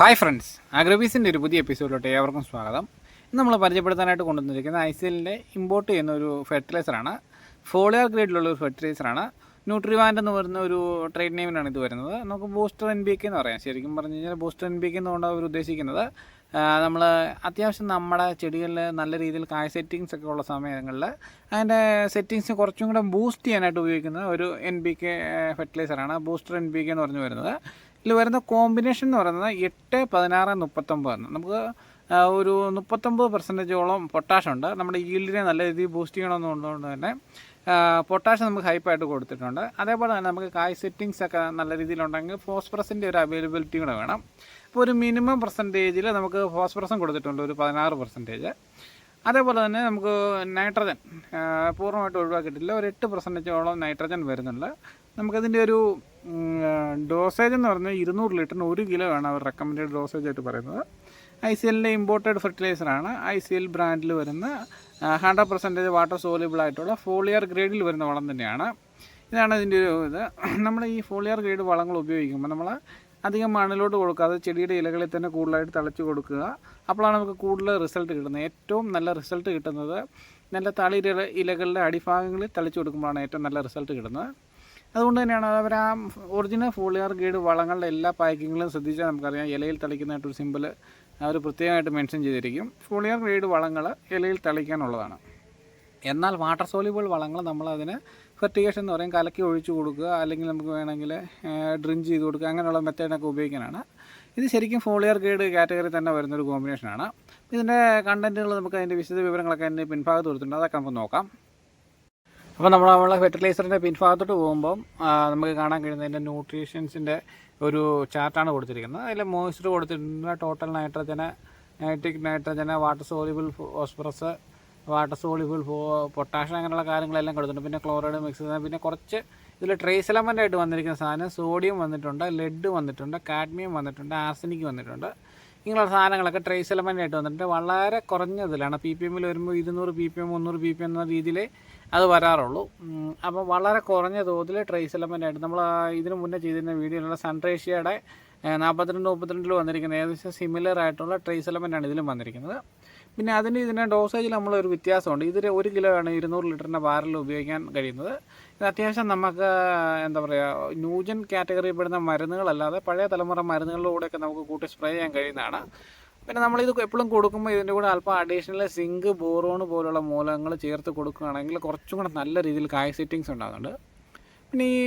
Hi friends. അഗ്രബീസിന്റെ ഒരു പുതിയ എപ്പിസോഡിലോട്ട് ഏവർക്കും സ്വാഗതം. ഇന്ന് നമ്മൾ പരിചയപ്പെടുത്താനായിട്ട് കൊണ്ടുവന്നിരിക്കുന്നത് ഐസിലിന്റെ ഇമ്പോർട്ട് ചെയ്യുന്ന ഒരു ഫെർട്ടിലൈസറാണ് ഫോളിയർ ഗ്രേഡിലുള്ള ഒരു ഫെർട്ടിലൈസറാണ് ന്യൂട്രിവാൻഡ് എന്ന് പറയുന്ന ഒരു ട്രേഡ് നെയിമിനാണ് ഇത് വരുന്നത്. നമുക്ക് ബൂസ്റ്റർ എൻ ബി എന്ന് പറയാം. ശരിക്കും പറഞ്ഞു കഴിഞ്ഞാൽ ബൂസ്റ്റർ എൻ ബി എന്നുകൊണ്ട് അവർ ഉദ്ദേശിക്കുന്നത്. നമ്മൾ അത്യാവശ്യം നമ്മുടെ ചെടികളിൽ നല്ല രീതിയിൽ കായ സെറ്റിങ്സ് ഒക്കെ ഉള്ള സമയങ്ങളിൽ അതിന്റെ സെറ്റിങ്സ് കുറച്ചും കൂടെ ബൂസ്റ്റ് ചെയ്യാനായിട്ട് ഉപയോഗിക്കുന്ന ഒരു എൻ ബി കെ ഫെർട്ടിലൈസറാണ് ബൂസ്റ്റർ എൻ ബി കെ എന്ന് പറഞ്ഞു വരുന്നത്. ഇതിൽ വരുന്ന കോമ്പിനേഷൻ എന്ന് പറയുന്നത് എട്ട് പതിനാറ് മുപ്പത്തൊമ്പതാണ് നമുക്ക് ഒരു മുപ്പത്തൊമ്പത് പെർസെന്റേജോളം പൊട്ടാഷ് ഉണ്ട്. നമ്മുടെ ഈൽഡിനെ നല്ല രീതിയിൽ ബൂസ്റ്റ് ചെയ്യണമെന്നുള്ളതുകൊണ്ട് തന്നെ പൊട്ടാഷ് നമുക്ക് ഹൈപ്പായിട്ട് കൊടുത്തിട്ടുണ്ട്. അതേപോലെ തന്നെ നമുക്ക് കായ് സെറ്റിങ്സ് ഒക്കെ നല്ല രീതിയിലുണ്ടെങ്കിൽ ഫോസ്ഫറസിന്റെ ഒരു അവൈലബിലിറ്റി കൂടെ വേണം. അപ്പോൾ ഒരു മിനിമം പെർസെന്റേജിൽ നമുക്ക് ഫോസ്ഫറസും കൊടുത്തിട്ടുണ്ട് ഒരു പതിനാറ് പെർസെന്റേജ് അതേപോലെ തന്നെ നമുക്ക് നൈട്രജൻ പൂർണമായിട്ട് ഒഴിവാക്കിയിട്ടില്ല. ഒരു എട്ട് പെർസെന്റേജോളം നൈട്രജൻ വരുന്നുണ്ട്. നമുക്കതിന്റെ ഒരു ഡോസേജ് എന്ന് പറഞ്ഞാൽ ഇരുന്നൂറ് ലിറ്ററിന് ഒരു കിലോ ആണ് അവർ റെക്കമെൻഡഡ് ഡോസേജ് ആയിട്ട് പറയുന്നത്. ഐ സി എല്ലിന്റെ ഇമ്പോർട്ടഡ് ഫെർട്ടിലൈസറാണ് ഐ സി എൽ ബ്രാൻഡിൽ വരുന്ന ഹൺഡ്രഡ് പെർസെന്റേജ് വാട്ടർ സോലിബിൾ ആയിട്ടുള്ള ഫോളിയർ ഗ്രേഡിൽ വരുന്ന വളം തന്നെയാണ്. ഇതാണ് ഇതിന്റെ ഒരു ഇത്. നമ്മൾ ഈ ഫോളിയർ ഗ്രേഡ് വളങ്ങൾ ഉപയോഗിക്കുമ്പോൾ നമ്മൾ അധികം മണ്ണിലോട്ട് കൊടുക്കാതെ ചെടിയുടെ ഇലകളിൽ തന്നെ കൂടുതലായിട്ട് തളിച്ച് കൊടുക്കുക. അപ്പോഴാണ് നമുക്ക് കൂടുതൽ റിസൾട്ട് കിട്ടുന്നത്. ഏറ്റവും നല്ല റിസൾട്ട് കിട്ടുന്നത് നല്ല തളിരില ഇലകളുടെ അടിഭാഗങ്ങളിൽ തളിച്ച് കൊടുക്കുമ്പോഴാണ് ഏറ്റവും നല്ല റിസൾട്ട് കിട്ടുന്നത്. അതുകൊണ്ട് തന്നെയാണ് അവർ ആ ഒറിജിനൽ ഫോളിയർ ഗ്രേഡ് വളങ്ങളുടെ എല്ലാ പാക്കിങ്ങിലും ശ്രദ്ധിച്ചാൽ നമുക്കറിയാം ഇലയിൽ തളിക്കുന്നതായിട്ടൊരു സിമ്പിൾ അവർ പ്രത്യേകമായിട്ട് മെൻഷൻ ചെയ്തിരിക്കും. ഫോളിയർ ഗ്രേഡ് വളങ്ങൾ ഇലയിൽ തളിക്കാനുള്ളതാണ്. എന്നാൽ വാട്ടർ സോലിബിൾ വളങ്ങൾ നമ്മളതിന് ഫെർട്ടിഗേഷൻ എന്ന് പറയും. കലക്കി ഒഴിച്ചു കൊടുക്കുക അല്ലെങ്കിൽ നമുക്ക് വേണമെങ്കിൽ ഡ്രിഞ്ച് ചെയ്ത് കൊടുക്കുക അങ്ങനെയുള്ള മെത്തേഡൊക്കെ ഉപയോഗിക്കാനാണ്. ഇത് ശരിക്കും ഫോളിയർ ഗ്രേഡ് കാറ്റഗറി തന്നെ വരുന്നൊരു കോമ്പിനേഷനാണ് ഇതിന്റെ കണ്ടന്റുകൾ നമുക്ക് അതിന്റെ വിശദ വിവരങ്ങളൊക്കെ അതിന്റെ പിൻഭാഗത്ത് കൊടുത്തിട്ടുണ്ട്. അതൊക്കെ നമുക്ക് നോക്കാം. അപ്പോൾ നമ്മൾ നമ്മളെ ഫെർട്ടിലൈസറിന്റെ പിൻഭാഗത്തോട്ട് പോകുമ്പം നമുക്ക് കാണാൻ കഴിയുന്ന അതിന്റെ ന്യൂട്രീഷൻസിന്റെ ഒരു ചാർട്ടാണ് കൊടുത്തിരിക്കുന്നത്. അതിൽ മോയ്സ്ചർ കൊടുത്തിട്ടുണ്ട്. Total nitrogen nitric nitrogen water soluble phosphorus water soluble potassium അങ്ങനെയുള്ള കാര്യങ്ങളെല്ലാം കൊടുത്തിട്ടുണ്ട്. പിന്നെ ക്ലോറൈഡ് മിക്സ് പിന്നെ കുറച്ച് ഇതിൽ ട്രേസ് എലമെന്റ് ആയിട്ട് വന്നിരിക്കുന്ന സാധനം സോഡിയം വന്നിട്ടുണ്ട് ലെഡ് വന്നിട്ടുണ്ട് കാഡ്മിയം വന്നിട്ടുണ്ട് ആർസനിക് വന്നിട്ടുണ്ട്. ഇങ്ങനെയുള്ള സാധനങ്ങളൊക്കെ ട്രേസ് എലമെന്റ് ആയിട്ട് വന്നിട്ടുണ്ട് വളരെ കുറഞ്ഞതിലാണ്. പി പി എമ്മിൽ വരുമ്പോൾ ഇരുന്നൂറ് പി പി എം മുന്നൂറ് പി പി എം എന്ന രീതിയിൽ അത് വരാറുള്ളൂ. അപ്പോൾ വളരെ കുറഞ്ഞ തോതിൽ ട്രേസ് എലമെന്റ് ആയിട്ട് നമ്മൾ ഇതിനു മുന്നേ ചെയ്തിരുന്ന വീഡിയോയിലുള്ള സൺട്രേഷ്യയുടെ നാൽപ്പത്തിരണ്ട് മുപ്പത്തിരണ്ടിൽ വന്നിരിക്കുന്ന ഏകദേശം സിമിലർ ആയിട്ടുള്ള ട്രേസ് എലമെന്റ് ആണ് ഇതിലും വന്നിരിക്കുന്നത്. പിന്നെ അതിന് ഇതിന്റെ ഡോസേജിൽ നമ്മളൊരു വ്യത്യാസമുണ്ട്. ഇതിൽ ഒരു കിലോ ആണ് ഇരുന്നൂറ് ലിറ്ററിന്റെ ബാരൽ ഉപയോഗിക്കാൻ കഴിയുന്നത്. ഇത് അത്യാവശ്യം നമുക്ക് എന്താ പറയുക ന്യൂജൻ കാറ്റഗറിയിൽ പെടുന്ന മരുന്നുകളല്ലാതെ പഴയ തലമുറ മരുന്നുകളിലൂടെയൊക്കെ നമുക്ക് കൂട്ടി സ്പ്രേ ചെയ്യാൻ കഴിയുന്നതാണ്. പിന്നെ നമ്മളിത് എപ്പോഴും കൊടുക്കുമ്പോൾ ഇതിന്റെ കൂടെ അല്പം അഡീഷണൽ സിങ്ക് ബോറോൺ പോലുള്ള മൂലകങ്ങൾ ചേർത്ത് കൊടുക്കുകയാണെങ്കിൽ കുറച്ചും കൂടെ നല്ല രീതിയിൽ കായ് സെറ്റിങ്സ് ഉണ്ടാകുന്നുണ്ട്. പിന്നെ ഈ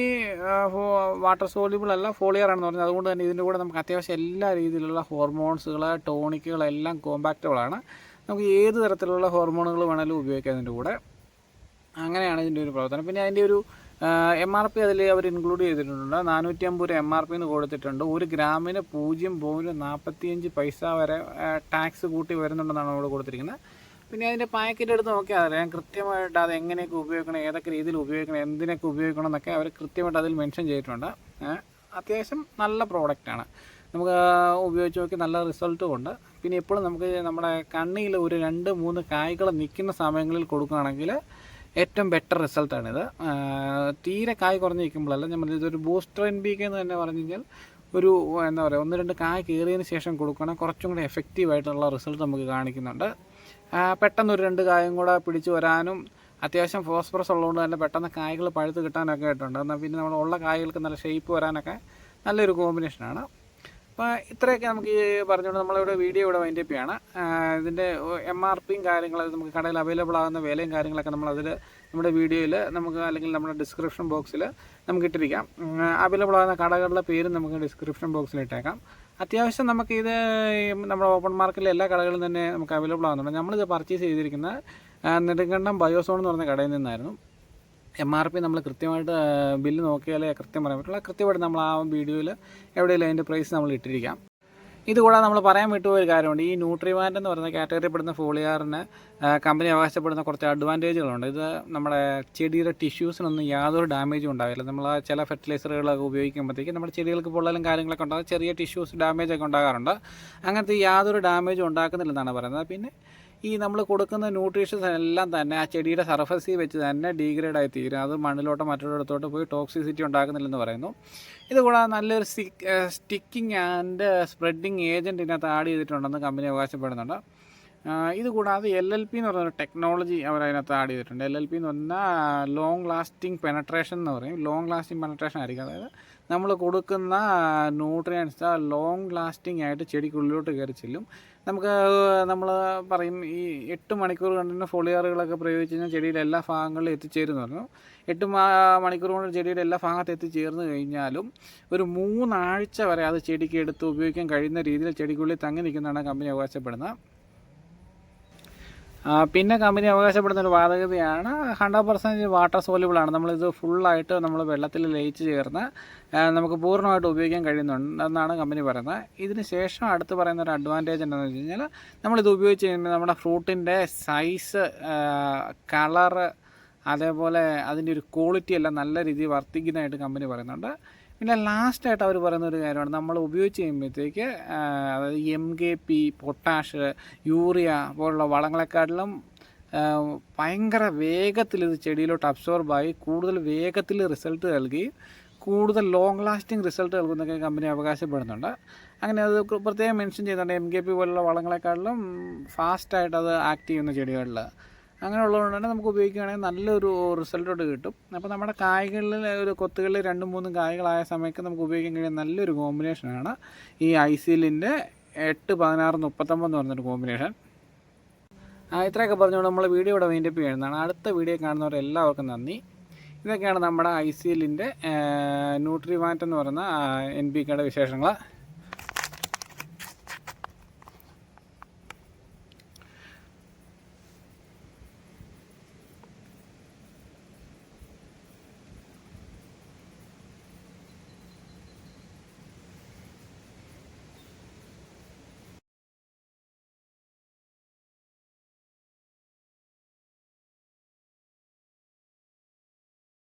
വാട്ടർ സോലിബിൾ അല്ല ഫോളിയർ ആണെന്ന് പറഞ്ഞത് അതുകൊണ്ട് തന്നെ ഇതിന്റെ കൂടെ നമുക്ക് അത്യാവശ്യം എല്ലാ രീതിയിലുള്ള ഹോർമോൺസുകൾ ടോണിക്കുകളെല്ലാം കോമ്പാക്റ്റബിളാണ് നമുക്ക് ഏത് തരത്തിലുള്ള ഹോർമോണുകൾ വേണമെങ്കിലും ഉപയോഗിക്കാം അതിന്റെ കൂടെ. അങ്ങനെയാണ് ഇതിന്റെ ഒരു പ്രവർത്തനം. പിന്നെ അതിന്റെ ഒരു എം ആർ പി അതിൽ അവർ ഇൻക്ലൂഡ് ചെയ്തിട്ടുണ്ട്. നാനൂറ്റി അമ്പത് രൂപ എം ആർ പി എന്ന് കൊടുത്തിട്ടുണ്ട്. ഒരു ഗ്രാമിന് പൂജ്യം പോയിന്റ് നാൽപ്പത്തിയഞ്ച് പൈസ വരെ ടാക്സ് കൂട്ടി വരുന്നുണ്ടെന്നാണ് അവിടെ കൊടുത്തിരിക്കുന്നത്. പിന്നെ അതിന്റെ പാക്കറ്റ് എടുത്ത് നോക്കിയാൽ അറിയാം. കൃത്യമായിട്ട് അത് എങ്ങനെയൊക്കെ ഉപയോഗിക്കണം ഏതൊക്കെ രീതിയിൽ ഉപയോഗിക്കണം എന്തിനൊക്കെ ഉപയോഗിക്കണം എന്നൊക്കെ അവർ കൃത്യമായിട്ട് അതിൽ മെൻഷൻ ചെയ്തിട്ടുണ്ട്. അത്യാവശ്യം നല്ല പ്രോഡക്റ്റാണ് നമുക്ക് ഉപയോഗിച്ച് നോക്കി നല്ല റിസൾട്ടും ഉണ്ട്. പിന്നെ എപ്പോഴും നമുക്ക് നമ്മുടെ കണ്ണിയിൽ ഒരു രണ്ട് മൂന്ന് കായ്കൾ നിൽക്കുന്ന സമയങ്ങളിൽ കൊടുക്കുകയാണെങ്കിൽ ഏറ്റവും ബെറ്റർ റിസൾട്ടാണിത് തീരെ കായ് കുറഞ്ഞ് നിൽക്കുമ്പോഴല്ല പറഞ്ഞത് ഇതൊരു ബൂസ്റ്റർ എൻ ബി കെ എന്ന് തന്നെ പറഞ്ഞു കഴിഞ്ഞാൽ ഒരു എന്താ പറയുക ഒന്ന് രണ്ട് കായ് കയറിയതിന് ശേഷം കൊടുക്കുകയാണെങ്കിൽ കുറച്ചും കൂടി എഫക്റ്റീവായിട്ടുള്ള റിസൾട്ട് നമുക്ക് കാണിക്കുന്നുണ്ട്. പെട്ടെന്ന് ഒരു രണ്ട് കായും കൂടെ പിടിച്ചു വരാനും അത്യാവശ്യം ഫോസ്ഫറസ് ഉള്ളതുകൊണ്ട് തന്നെ പെട്ടെന്ന് കായകൾ പഴുത്ത് കിട്ടാനൊക്കെ ആയിട്ടുണ്ട്. എന്നാൽ പിന്നെ നമ്മൾ ഉള്ള കായകൾക്ക് നല്ല ഷേപ്പ് വരാനൊക്കെ നല്ലൊരു കോമ്പിനേഷനാണ് അപ്പോൾ ഇത്രയൊക്കെ നമുക്ക് ഈ പറഞ്ഞുകൊണ്ട് നമ്മളിവിടെ വീഡിയോ ഇവിടെ വൈൻഡപ്പ് ചെയ്യാണ്. ആ, ഇതിന്റെ എം ആർ പിയും കാര്യങ്ങളും നമുക്ക് കടയിൽ അവൈലബിൾ ആകുന്ന വിലയും കാര്യങ്ങളൊക്കെ നമ്മളതിൽ നമ്മുടെ വീഡിയോയിൽ നമുക്ക് അല്ലെങ്കിൽ നമ്മുടെ ഡിസ്ക്രിപ്ഷൻ ബോക്സിൽ നമുക്ക് ഇട്ടിരിക്കാം. അവൈലബിൾ ആകുന്ന കടകളുടെ പേരും നമുക്ക് ഡിസ്ക്രിപ്ഷൻ ബോക്സിൽ ഇട്ടേക്കാം. അത്യാവശ്യം നമുക്ക് ഇത് നമ്മുടെ ഓപ്പൺ മാർക്കറ്റിലെ എല്ലാ കടകളിലും തന്നെ നമുക്ക് അവൈലബിൾ ആകുന്നുണ്ട് നമ്മളിത് പർച്ചേസ് ചെയ്തിരിക്കുന്ന നെടുങ്കണ്ടം ബയോസോൺ എന്ന് പറഞ്ഞ കടയിൽ നിന്നായിരുന്നു. എം ആർ പി നമ്മൾ കൃത്യമായിട്ട് ബില്ല് നോക്കിയാലേ കൃത്യം പറയാൻ പറ്റുള്ളൂ. കൃത്യമായിട്ട് നമ്മൾ ആ വീഡിയോയിൽ എവിടെയെങ്കിലും അതിന്റെ പ്രൈസ് നമ്മൾ ഇട്ടിരിക്കാം. ഇതുകൂടാതെ നമ്മൾ പറയാൻ വിട്ടുപോയ ഒരു കാര്യമുണ്ട്. ഈ ന്യൂട്രിമാന്റ് എന്ന് പറയുന്ന കാറ്റഗറി പെടുന്ന ഫോളിയാറിന് കമ്പനി അവകാശപ്പെടുന്ന കുറച്ച് അഡ്വാന്റേജുകളുണ്ട് ഇത് നമ്മുടെ ചെടിയുടെ ടിഷ്യൂസിനൊന്നും യാതൊരു ഡാമേജും ഉണ്ടാവില്ല. നമ്മൾ ചില ഫെർട്ടിലൈസറുകളൊക്കെ ഉപയോഗിക്കുമ്പോഴത്തേക്ക് നമ്മുടെ ചെടികൾക്ക് പൊള്ളലും കാര്യങ്ങളൊക്കെ ഉണ്ടാകും ചെറിയ ടിഷ്യൂസ് ഡാമേജൊക്കെ ഉണ്ടാകാറുണ്ട്. അങ്ങനത്തെ യാതൊരു ഡാമേജും ഉണ്ടാക്കുന്നില്ലെന്നാണ് പറയുന്നത്. പിന്നെ ഈ നമ്മൾ കൊടുക്കുന്ന ന്യൂട്രീഷൻസ് എല്ലാം തന്നെ ആ ചെടിയുടെ സർഫസിൽ വെച്ച് തന്നെ ഡീഗ്രേഡ് ആയി തീരും. അത് മണ്ണിലോട്ടോ മറ്റൊരിടത്തോട്ട് പോയി ടോക്സിസിറ്റി ഉണ്ടാക്കുന്നില്ലെന്ന് പറയുന്നു. ഇതുകൂടാതെ നല്ലൊരു സ്റ്റിക്കിംഗ് ആൻഡ് സ്പ്രെഡിങ് ഏജന്റ് ഇതിനകത്ത് ആഡ് ചെയ്തിട്ടുണ്ടെന്ന് കമ്പനി അവകാശപ്പെടുന്നുണ്ട്. ഇതുകൂടാതെ കൂടാതെ എൽ എൽ പി എന്ന് പറയുന്ന ടെക്നോളജി അവർ അതിനകത്ത് ആഡ് ചെയ്തിട്ടുണ്ട്. എൽ എൽ പി എന്ന് പറഞ്ഞാൽ ലോങ് ലാസ്റ്റിംഗ് പെനട്രേഷൻ എന്ന് പറയും. ലോങ് ലാസ്റ്റിംഗ് പെനട്രേഷൻ ആയിരിക്കും. അതായത് നമ്മൾ കൊടുക്കുന്ന ന്യൂട്രിയൻസ് ലോങ് ലാസ്റ്റിംഗ് ആയിട്ട് ചെടിക്കുള്ളിലോട്ട് കയറി ചെല്ലും. നമുക്ക് നമ്മൾ പറയും ഈ എട്ട് മണിക്കൂർ കണ്ടിന് ഫോളിയാറുകളൊക്കെ പ്രയോഗിച്ച് കഴിഞ്ഞാൽ ചെടിയുടെ എല്ലാ ഭാഗങ്ങളിലും എത്തിച്ചേരുന്നു പറഞ്ഞു. എട്ട് മണിക്കൂർ കൊണ്ട് ചെടിയുടെ എല്ലാ ഭാഗത്ത് എത്തിച്ചേർന്ന് കഴിഞ്ഞാലും ഒരു മൂന്നാഴ്ച വരെ അത് ചെടിക്ക് എടുത്ത് ഉപയോഗിക്കാൻ കഴിയുന്ന രീതിയിൽ ചെടിക്കുള്ളിൽ തങ്ങി നിൽക്കുന്നതാണ് കമ്പനി അവകാശപ്പെടുന്നത്. പിന്നെ കമ്പനി അവകാശപ്പെടുന്ന ഒരു വാദഗതിയാണ് ഹൺഡ്രഡ് പെർസെന്റ് വാട്ടർ സോല്യൂബിൾ ആണ്. നമ്മളിത് ഫുള്ളായിട്ട് നമ്മൾ വെള്ളത്തിൽ ലയിച്ച് ചേർന്ന് നമുക്ക് പൂർണമായിട്ട് ഉപയോഗിക്കാൻ കഴിയുന്നുണ്ടെന്നാണ് കമ്പനി പറയുന്നത്. ഇതിന് ശേഷം അടുത്ത് പറയുന്ന ഒരു അഡ്വാന്റേജ് എന്താണെന്ന് വെച്ച് കഴിഞ്ഞാൽ നമ്മളിത് ഉപയോഗിച്ച് കഴിയുമ്പോൾ നമ്മുടെ ഫ്രൂട്ടിന്റെ സൈസ് കളറ് അതേപോലെ അതിന്റെ ഒരു ക്വാളിറ്റി എല്ലാം നല്ല രീതിയിൽ വർദ്ധിക്കുന്നതായിട്ട് കമ്പനി പറയുന്നുണ്ട്. പിന്നെ ലാസ്റ്റായിട്ട് അവർ പറയുന്ന ഒരു കാര്യമാണ്. നമ്മൾ ഉപയോഗിച്ച് കഴിയുമ്പോഴത്തേക്ക് അതായത് M K P potash urea പോലുള്ള വളങ്ങളെക്കാട്ടിലും ഭയങ്കര വേഗത്തിൽ ഇത് ചെടിയിലോട്ട് അബ്സോർബായി കൂടുതൽ വേഗത്തിൽ റിസൾട്ട് നൽകി കൂടുതൽ ലോങ് ലാസ്റ്റിംഗ് റിസൾട്ട് നൽകുന്നൊക്കെ കമ്പനി അവകാശപ്പെടുന്നുണ്ട്. അങ്ങനെ അത് പ്രത്യേകം മെൻഷൻ ചെയ്യുന്നുണ്ട് എം കെ പി പോലുള്ള വളങ്ങളെക്കാട്ടിലും ഫാസ്റ്റായിട്ട് അത് ആക്ട് ചെയ്യുന്ന ചെടികളിൽ അങ്ങനെയുള്ളതുകൊണ്ട് തന്നെ നമുക്ക് ഉപയോഗിക്കുകയാണെങ്കിൽ നല്ലൊരു റിസൾട്ടോട്ട് കിട്ടും. അപ്പോൾ നമ്മുടെ കായ്കളിൽ ഒരു കൊത്തുകളിൽ രണ്ടും മൂന്നും കായ്കളായ സമയത്ത് നമുക്ക് ഉപയോഗിക്കാൻ കഴിയുന്ന നല്ലൊരു കോമ്പിനേഷനാണ് ഈ ഐസിലിന്റെ എട്ട് പതിനാറ് മുപ്പത്തൊമ്പത് എന്ന് പറഞ്ഞൊരു കോമ്പിനേഷൻ ഇത്രയൊക്കെ പറഞ്ഞുകൊണ്ട് നമ്മൾ വീഡിയോ ഇവിടെ വീണ്ടപ്പ് ചെയ്യുന്നതാണ്. അടുത്ത വീഡിയോ കാണുന്നവർ എല്ലാവർക്കും നന്ദി. ഇതൊക്കെയാണ് നമ്മുടെ ഐ സി എല്ലിന്റെ ന്യൂട്രിവാന്റ് എന്ന് പറയുന്ന എൻ പി വിശേഷങ്ങൾ.